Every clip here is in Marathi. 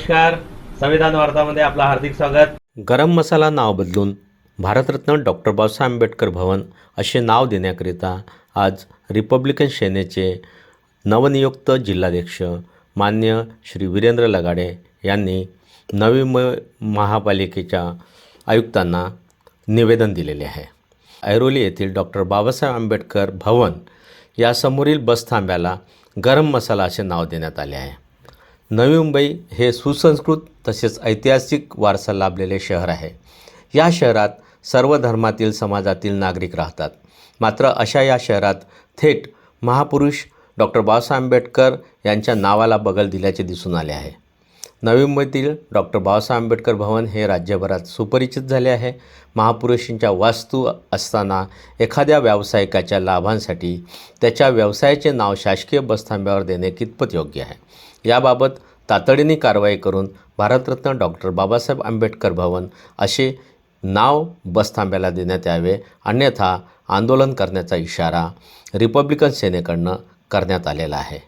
नमस्कार. संविधान वार्तामध्ये आपलं हार्दिक स्वागत. गरम मसाला नाव बदलून भारतरत्न डॉक्टर बाबासाहेब आंबेडकर भवन असे नाव देण्याकरिता आज रिपब्लिकन सेनेचे नवनियुक्त जिल्हाध्यक्ष मान्य श्री वीरेंद्र लगाडे यांनी नवी म महापालिकेच्या आयुक्तांना निवेदन दिलेले आहे. ऐरोली येथील डॉक्टर बाबासाहेब आंबेडकर भवन या समोरील बसथांब्याला गरम मसाला असे नाव देण्यात आले आहे. नवी मुंबई हे सुसंस्कृत तसेच ऐतिहासिक वारसा लाभलेले शहर आहे. या शहरात सर्व धर्मातील समाजातील नागरिक राहतात. मात्र अशा या शहरात थेट महापुरुष डॉक्टर बाबासाहेब आंबेडकर यांच्या नावाला बगल दिल्याचे दिसून आले आहे. नवी मुंबईतील डॉक्टर बाबासाहेब आंबेडकर भवन हे राज्यभरात सुपरिचित झाले आहे. महापुरुषांच्या वास्तू असताना एखाद्या व्यावसायिकाच्या लाभांसाठी त्याच्या व्यवसायाचे नाव शासकीय बसथांब्यावर देणे कितपत योग्य आहे? याबाबत तातडीने कारवाई करून भारतरत्न डॉक्टर बाबासाहेब आंबेडकर भवन असे नाव बसथांब्याला देण्यात यावे अन्यथा आंदोलन करण्याचा इशारा रिपब्लिकन सेनेकडनं करण्यात आलेला आहे.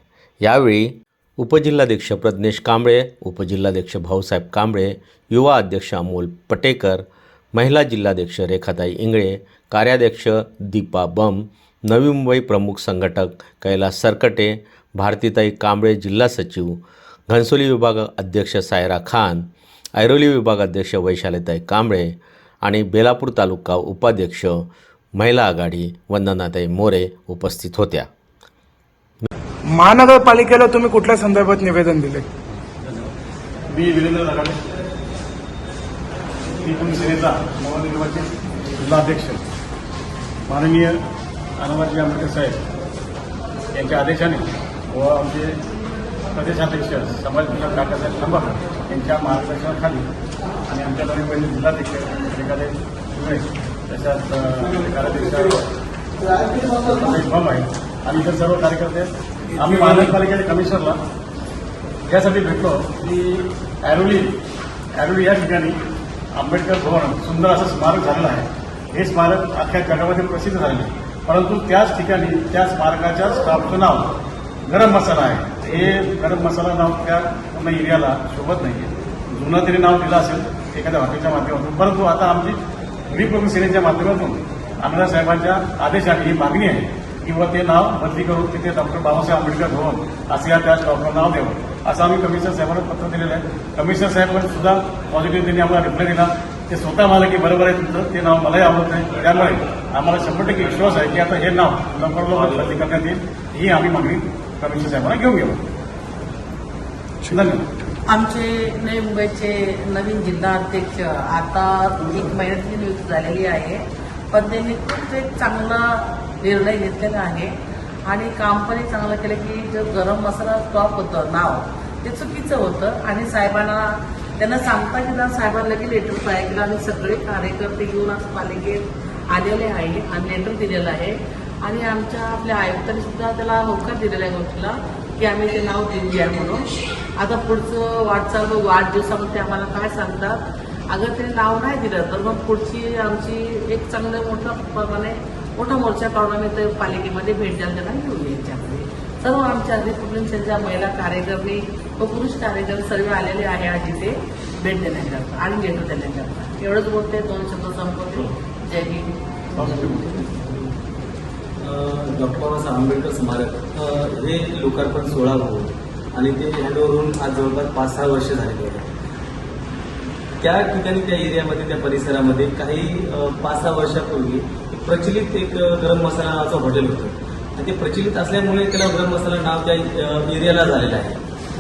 यावेळी उपजिल्हाध्यक्ष प्रज्ञेश कांबळे उपजिल्हाध्यक्ष भाऊसाहेब कांबळे युवा अध्यक्ष अमोल पटेकर महिला जिल्हाध्यक्ष रेखाताई इंगळे कार्याध्यक्ष दीपा बम नवी मुंबई प्रमुख संघटक कैलास सरकटे भारतीताई कांबळे जिल्हा सचिव घनसोली विभाग अध्यक्ष सायरा खान ऐरोली विभाग अध्यक्ष वैशालीताई कांबळे आणि बेलापूर तालुका उपाध्यक्ष महिला आघाडी वंदनाताई मोरे उपस्थित होत्या. महानगरपालिकेला तुम्ही कुठल्या संदर्भात निवेदन दिले? मी वीरेंद्र लगाडे एकूण सेनेचा नवनिर्वाचित जिल्हाध्यक्ष. माननीय अनाबाजी आंबेडकर साहेब यांच्या आदेशाने व आमचे प्रदेशाध्यक्ष समाज विकास काकासाहेब खंबाकर यांच्या मार्गदर्शनाखाली आणि आमच्या दोन्ही पहिले जिल्हाध्यक्ष एखादे सुरे तशाच कार्याध्यक्ष बम आहे आणि इतर सर्व कार्यकर्ते आम्ही महानगरपालिकेच्या कमिशनरला यासाठी भेटलो. की ॲरोली ॲरोली या ठिकाणी आंबेडकर भवन सुंदर असं स्मारक झालेलं आहे. हे स्मारक अख्ख्या जगामध्ये प्रसिद्ध झाले आहे. परंतु त्याच ठिकाणी त्या स्मारकाच्या स्टाफचं नाव गरम मसाला आहे. हे गरम मसाला नाव त्या पूर्ण एरियाला शोभत नाही आहे जुनं तरी नाव दिलं असेल एखाद्या हॉटेलच्या माध्यमातून. परंतु आता आमची रिपब्लिक सेनेच्या माध्यमातून आमदार साहेबांच्या आदेशाने ही मागणी आहे किंवा ते नाव बदली करून तिथे डॉक्टर बाबासाहेब आंबेडकर भवन असं या त्या डॉक्टर नाव द्यावं. असं आम्ही कमिशनर साहेबांना पत्र दिलेलं आहे. कमिशनर साहेबांनी सुद्धा पॉझिटिव्ह त्यांनी आम्हाला रिप्लाय दिला. ते स्वतः मला की बरोबर आहे तुमचं ते नाव मलाही आवडत नाही. त्यामुळे आम्हाला शंभर टक्के विश्वास आहे की आता हे नाव लवकर लवकर बदली करण्यात येईल. ही आम्ही मागणी कमिशनर साहेबांना घेऊन गेलो. धन्यवाद. आमचे नवी मुंबईचे नवीन जिल्हा अध्यक्ष आता एक महिन्यातली नियुक्त झालेली आहे. पण त्यांनी खूप एक चांगला निर्णय घेतलेला आहे. आणि काम पण चांगलं केलं की जो गरम मसाला स्टॉप होतं नाव ते चुकीचं होतं. आणि साहेबांना त्यांना सांगता की साहेबांना लगेच लेटर तयार केलं आणि सगळे कार्यकर्ते घेऊन आज पालिकेत आलेले आहे आणि लेटर दिलेलं आहे. आणि आमच्या आपल्या आयुक्तांनी सुद्धा त्याला होकार दिलेला आहे गोष्टीला की आम्ही ते नाव देऊया म्हणून. आता पुढचं वाटचाल बघू आठ दिवसामध्ये आम्हाला काय सांगतात. अगर त्यांनी नाव नाही दिलं तर मग पुढची आमची एक चांगलं मोठं प्रमाणे मोठा मोर्चा काढून आम्ही ते पालिकेमध्ये भेट द्याल त्यांना घेऊन यायच्यामध्ये सर्व आमच्या रिपब्लिक सेनेच्या महिला कार्यकर्ते व पुरुष कार्यकर्ते सर्व आलेले आहे आज इथे. भेट देण्याकरता आणि लेटर देण्याकरता एवढंच बोलते दोन शब्द संपवते. जय हिंद. डॉक्टर बाबासाहेब आंबेडकर स्मारक हे लोकार्पण सोहळा होतं. आणि ते हँडओव्हर आज जवळपास पाच सहा वर्ष झालेले आहेत. त्या ठिकाणी त्या एरियामध्ये त्या परिसरामध्ये काही पाच सहा वर्षापूर्वी प्रचलित एक गरम मसाला नावाचं हॉटेल होतं. आणि ते प्रचलित असल्यामुळे त्याला गरम मसाला नाव त्या एरियाला झालेलं आहे.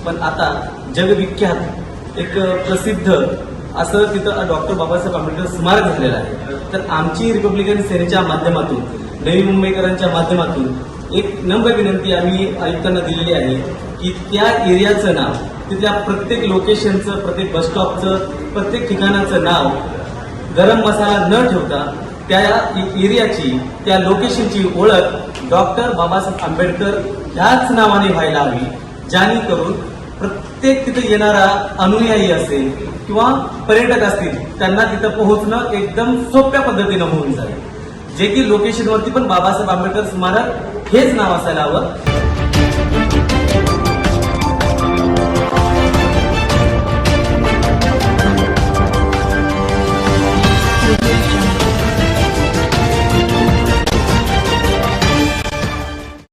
पण आता जगविख्यात एक प्रसिद्ध असं तिथं डॉक्टर बाबासाहेब आंबेडकर स्मारक झालेलं आहे. तर आमची रिपब्लिकन सेनेच्या माध्यमातून नवी मुंबईकरांच्या माध्यमातून एक नम्र विनंती आम्ही आयुक्तांना दिलेली आहे की त्या एरियाचं नाव तिथल्या प्रत्येक लोकेशनचं प्रत्येक बसस्टॉपचं प्रत्येक ठिकाणाचं नाव गरम मसाला न ठेवता त्या एरियाची त्या लोकेशनची ओळख डॉक्टर बाबासाहेब आंबेडकर ह्याच नावाने व्हायला हवी जाणीकरून प्रत्येक तिथे येणारा अनुयायी असेल किंवा पर्यटक असतील त्यांना तिथं पोहोचणं एकदम सोप्या पद्धतीनं होऊन जाईल. जे की लोकेशनवरती पण बाबासाहेब आंबेडकर स्मारक हेच नाव असायला हवं.